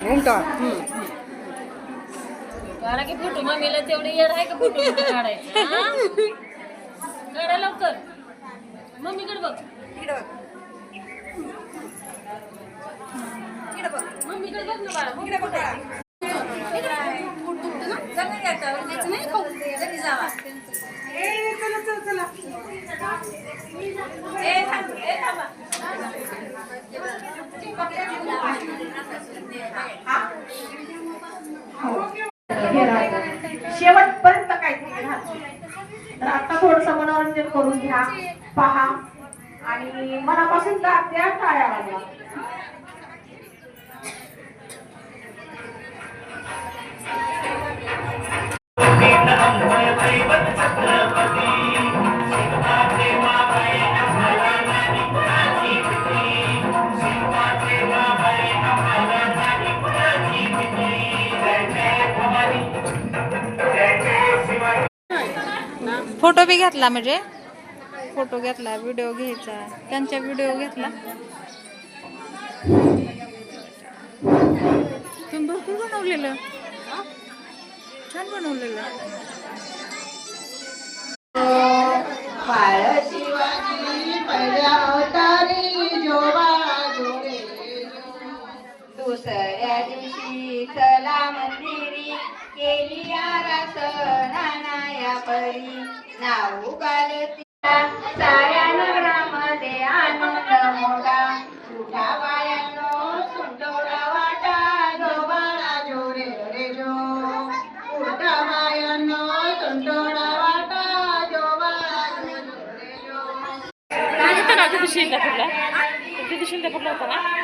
घुमटा काढा की फोटो मम्मीला तेवढी येड आहे का फोटो काढायचं? हा? काढा लवकर. मम्मीकडे बघ. मम्मीकडे बघ ना बाळा. मम्मीकडे बघ शेवटपर्यंत काहीतरी राहतो तर आता थोडस मनोरंजन करून घ्या. पहा. आणि मनापासून का त्या टाळ्या वाजवा. फोटो बी घेतला म्हणजे? फोटो घेतला व्हिडिओ घ्यायचा. त्यांचा व्हिडिओ घेतला. तुम्ही भरपूर बनवलेलं. छान बनवलेलं. दुसऱ्या दिवशी चला मंदिरी केली आरास नानाया परी नाऊ गालतीला साऱ्या नगरामध्ये आनंद मोठा तुझ्या बायांनो सुंदोरा वाटा जो बाळा जो रे रे जो. उठा बायांनो सुंदोरा वाटा जो. बाळा जो रे जो होता ना किती शिंदा फुटला किती होता ना?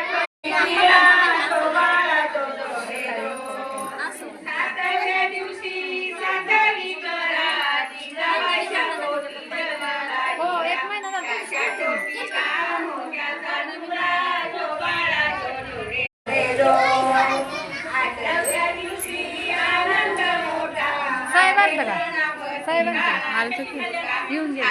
साहेबांचं का साहेबांचं आलं तर येऊन गेलं.